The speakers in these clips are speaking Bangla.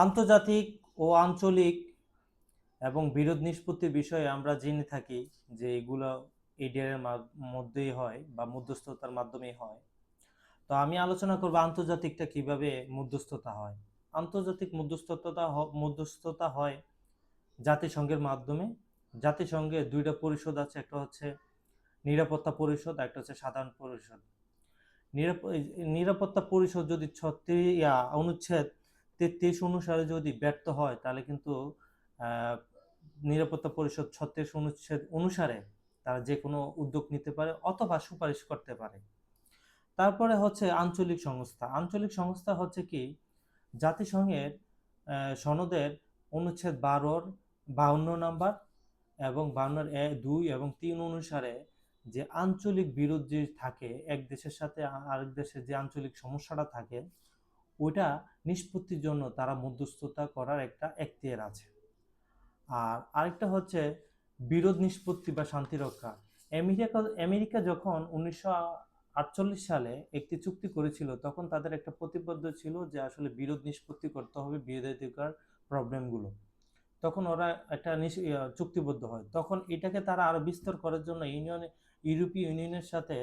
আন্তর্জাতিক ও আঞ্চলিক এবং বিরোধ নিষ্পত্তির বিষয়ে আমরা জেনে থাকি যে এগুলো এডিআর মধ্যেই হয় বা মধ্যস্থতার মাধ্যমেই হয়। তো আমি আলোচনা করব আন্তর্জাতিকটা কীভাবে মধ্যস্থতা হয়। আন্তর্জাতিক মধ্যস্থতা মধ্যস্থতা হয় জাতিসংঘের মাধ্যমে। জাতিসংঘের দুইটা পরিষদ আছে, একটা হচ্ছে নিরাপত্তা পরিষদ, একটা হচ্ছে সাধারণ পরিষদ। নিরাপ- নিরাপত্তা পরিষদ যদি ছত্রিশ, ইয়া অনুচ্ছেদ তেত্রিশ অনুসারে যদি ব্যর্থ হয়, তাহলে কিন্তু নিরাপত্তা পরিষদ ছত্রিশ অনুচ্ছেদ অনুসারে তারা যে কোনো উদ্যোগ নিতে পারে অথবা সুপারিশ করতে পারে। তারপরে হচ্ছে আঞ্চলিক সংস্থা। আঞ্চলিক সংস্থা হচ্ছে কি? জাতিসংঘের সনদের অনুচ্ছেদ বারোর বাউন্ন নাম্বার এবং বাউন্নর এ- দুই এবং তিন অনুসারে যে আঞ্চলিক বিরোধ যে থাকে, এক দেশের সাথে আরেক দেশের যে আঞ্চলিক সমস্যাটা থাকে ওইটা নিষ্পত্তির জন্য তারা মধ্যস্থতা করার একটা এখতিয়ার আছে। আর আরেকটা হচ্ছে বিরোধ নিষ্পত্তি বা শান্তি রক্ষা। আমেরিকা আমেরিকা যখন উনিশশো আটচল্লিশ সালে একটি চুক্তি করেছিল, তখন তাদের একটা প্রতিবদ্ধ ছিল যে আসলে বিরোধ নিষ্পত্তি করতে হবে বিরোধিতার প্রবলেমগুলো। তখন ওরা একটা চুক্তিবদ্ধ হয়। তখন এটাকে তারা আরও বিস্তার করার জন্য ইউনিয়ন ইউরোপীয় ইউনিয়নের সাথে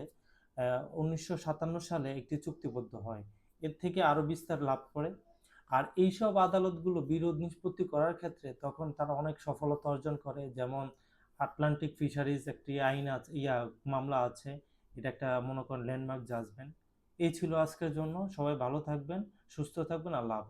উনিশশো সাতান্ন সালে একটি চুক্তিবদ্ধ হয়। এর থেকে আরও বিস্তার লাভ করে। আর এইসব আদালতগুলো বিরোধ নিষ্পত্তি করার ক্ষেত্রে তখন তারা অনেক সফলতা অর্জন করে। যেমন আটলান্টিক ফিশারিজ একটি আইন আছে ইয়া মামলা আছে, এটা একটা মনে করেন ল্যান্ডমার্ক জাজমেন্ট এই ছিল আজকের জন্য। সবাই ভালো থাকবেন, সুস্থ থাকবেন, আল্লাহ।